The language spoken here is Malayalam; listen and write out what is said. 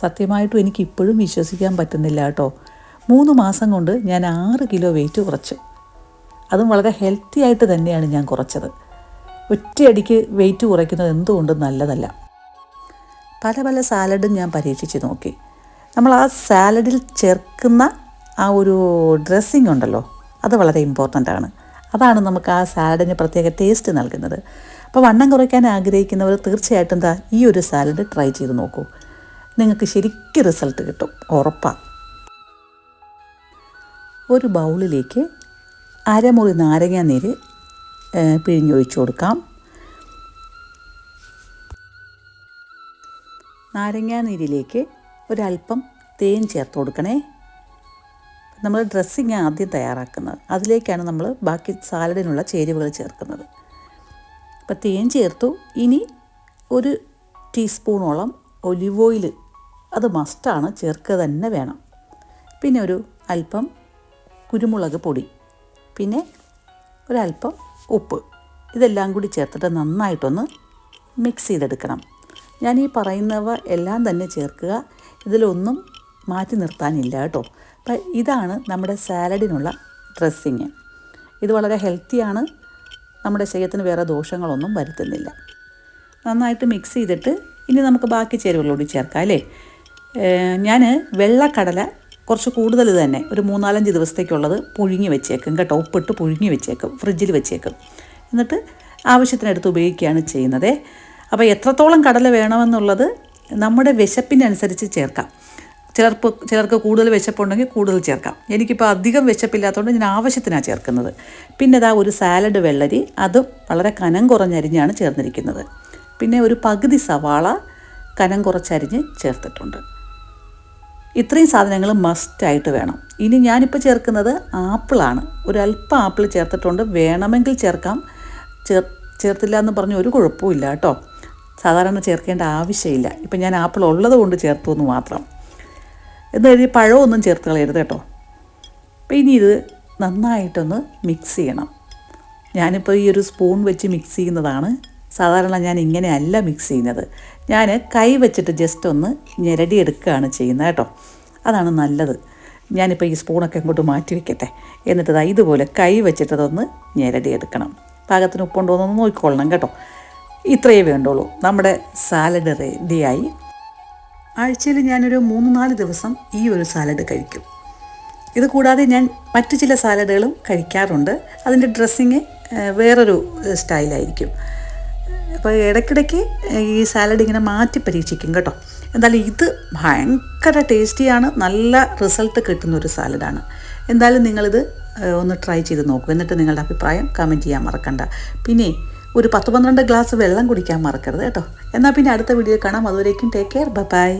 സത്യമായിട്ടും എനിക്ക് ഇപ്പോഴും വിശ്വസിക്കാൻ പറ്റുന്നില്ല കേട്ടോ. മൂന്ന് മാസം കൊണ്ട് ഞാൻ ആറ് കിലോ വെയിറ്റ് കുറച്ചു. അതും വളരെ ഹെൽത്തി ആയിട്ട് തന്നെയാണ് ഞാൻ കുറച്ചത്. ഒറ്റയടിക്ക് വെയിറ്റ് കുറയ്ക്കുന്നത് എന്തുകൊണ്ടും നല്ലതല്ല. പല പല സാലഡും ഞാൻ പരീക്ഷിച്ച് നോക്കി. നമ്മൾ ആ സാലഡിൽ ചേർക്കുന്ന ആ ഒരു ഡ്രസ്സിങ് ഉണ്ടല്ലോ അത് വളരെ ഇമ്പോർട്ടന്റ് ആണ്. അതാണ് നമുക്ക് ആ സാലഡിന് പ്രത്യേക ടേസ്റ്റ് നൽകുന്നത്. അപ്പോൾ വണ്ണം കുറയ്ക്കാൻ ആഗ്രഹിക്കുന്നവർ തീർച്ചയായിട്ടും എന്താ ഈ ഒരു സാലഡ് ട്രൈ ചെയ്ത് നോക്കൂ. നിങ്ങൾക്ക് ശരിക്കും റിസൾട്ട് കിട്ടും ഉറപ്പാണ് ഒരു ബൗളിലേക്ക് അരമുറി നാരങ്ങ നീര് പിഴിഞ്ഞൊഴിച്ചു കൊടുക്കാം. നാരങ്ങ നീരിലേക്ക് ഒരല്പം തേൻ ചേർത്ത് കൊടുക്കണേ. നമ്മൾ ഡ്രസ്സിങ് ആദ്യം തയ്യാറാക്കുന്നത്. അതിലേക്കാണ് നമ്മൾ ബാക്കി സാലഡിനുള്ള ചേരുവകൾ ചേർക്കുന്നത്. അപ്പോൾ തേൻ ചേർത്തു. ഇനി ഒരു ടീസ്പൂണോളം ഒലിവ് ഓയിൽ അത് മസ്റ്റാണ് ചേർക്കുക തന്നെ വേണം. പിന്നെ ഒരു അല്പം കുരുമുളക് പൊടി പിന്നെ ഒരല്പം ഉപ്പ്. ഇതെല്ലാം കൂടി ചേർത്തിട്ട് നന്നായിട്ടൊന്ന് മിക്സ് ചെയ്തെടുക്കണം. ഞാൻ ഈ പറയുന്നവ എല്ലാം തന്നെ ചേർക്കുക. ഇതിലൊന്നും മാറ്റി നിർത്താനില്ല കേട്ടോ. അപ്പം ഇതാണ് നമ്മുടെ സാലഡിനുള്ള ഡ്രസ്സിങ്. ഇത് വളരെ ഹെൽത്തിയാണ്. നമ്മുടെ ശരീരത്തിന് വേറെ ദോഷങ്ങളൊന്നും വരുത്തുന്നില്ല. നന്നായിട്ട് മിക്സ് ചെയ്തിട്ട് ഇനി നമുക്ക് ബാക്കി ചേരുവകളോട് ചേർക്കാം അല്ലേ? ഞാൻ വെള്ളക്കടല കുറച്ച് കൂടുതൽ തന്നെ ഒരു മൂന്നാലഞ്ച് ദിവസത്തേക്കുള്ളത് പുഴുങ്ങി വെച്ചേക്കും കേട്ടോ. ഉപ്പിട്ട് പുഴുങ്ങി വെച്ചേക്കും ഫ്രിഡ്ജിൽ വെച്ചേക്കും. എന്നിട്ട് ആവശ്യത്തിനടുത്ത് ഉപയോഗിക്കുകയാണ് ചെയ്യുന്നത്. അപ്പോൾ എത്രത്തോളം കടല വേണമെന്നുള്ളത് നമ്മുടെ വിശപ്പിനനുസരിച്ച് ചേർക്കാം. ചിലർക്ക് ചിലർക്ക് കൂടുതൽ വിശപ്പുണ്ടെങ്കിൽ കൂടുതൽ ചേർക്കാം. എനിക്കിപ്പോൾ അധികം വിശപ്പില്ലാത്തതുകൊണ്ട് ഞാൻ ആവശ്യത്തിനാണ് ചേർക്കുന്നത്. പിന്നെ ഇതാ ഒരു സാലഡ് വെള്ളരി അതും വളരെ കനം കുറഞ്ഞരിഞ്ഞാണ് ചേർന്നിരിക്കുന്നത്. പിന്നെ ഒരു പകുതി സവാള കനം കുറച്ചരിഞ്ഞ് ചേർത്തിട്ടുണ്ട്. ഇത്രയും സാധനങ്ങൾ മസ്റ്റായിട്ട് വേണം. ഇനി ഞാനിപ്പോൾ ചേർക്കുന്നത് ആപ്പിളാണ്. അല്പം ആപ്പിൾ ചേർത്തിട്ടുണ്ട്. വേണമെങ്കിൽ ചേർക്കാം. ചേർ ചേർത്തില്ല എന്ന് പറഞ്ഞ ഒരു കുഴപ്പമില്ല കേട്ടോ. സാധാരണ ചേർക്കേണ്ട ആവശ്യമില്ല. ഇപ്പം ഞാൻ ആപ്പിൾ ഉള്ളത് കൊണ്ട് ചേർത്തു എന്ന് മാത്രം. എന്ന് കരുതി പഴമൊന്നും ചേർത്ത് കളയരുത് കേട്ടോ. അപ്പം ഇനി ഇത് നന്നായിട്ടൊന്ന് മിക്സ് ചെയ്യണം. ഞാനിപ്പോൾ ഈ ഒരു സ്പൂൺ വെച്ച് മിക്സ് ചെയ്യുന്നതാണ്. സാധാരണ ഞാൻ ഇങ്ങനെയല്ല മിക്സ് ചെയ്യുന്നത്. ഞാൻ കൈ വെച്ചിട്ട് ജസ്റ്റ് ഒന്ന് ഞെരടി എടുക്കുകയാണ് ചെയ്യുന്നത് കേട്ടോ. അതാണ് നല്ലത്. ഞാനിപ്പോൾ ഈ സ്പൂണൊക്കെ ഇങ്ങോട്ട് മാറ്റി വെക്കട്ടെ. എന്നിട്ട് ദാ ഇതുപോലെ കൈ വെച്ചിട്ടതൊന്ന് ഞെരടി എടുക്കണം പാകത്തിന് ഉപ്പുണ്ടോ എന്നൊന്ന് നോക്കിക്കൊള്ളണം കേട്ടോ. ഇത്രയേ വേണ്ടുള്ളൂ. നമ്മുടെ സാലഡ് റെഡിയായി ആഴ്ചയിൽ ഞാനൊരു മൂന്ന് നാല് ദിവസം ഈ ഒരു സാലഡ് കഴിക്കും. ഇത് കൂടാതെ ഞാൻ മറ്റു ചില സാലഡുകളും കഴിക്കാറുണ്ട്. അതിന്റെ ഡ്രസ്സിങ് വേറൊരു സ്റ്റൈലായിരിക്കും അപ്പോൾ ഇടയ്ക്കിടയ്ക്ക് ഈ സാലഡ് ഇങ്ങനെ മാറ്റി പരീക്ഷിക്കും കേട്ടോ. എന്തായാലും ഇത് ഭയങ്കര ടേസ്റ്റിയാണ് നല്ല റിസൾട്ട് കിട്ടുന്ന ഒരു സാലഡാണ് എന്തായാലും നിങ്ങളിത് ഒന്ന് ട്രൈ ചെയ്ത് നോക്കൂ. എന്നിട്ട് നിങ്ങളുടെ അഭിപ്രായം കമന്റ് ചെയ്യാൻ മറക്കണ്ട. പിന്നെ ഒരു പത്ത് പന്ത്രണ്ട് ഗ്ലാസ് വെള്ളം കുടിക്കാൻ മറക്കരുത് കേട്ടോ. എന്നാൽ പിന്നെ അടുത്ത വീഡിയോ കാണാം. അതുവരേക്കും ടേക്ക് കെയർ ബൈ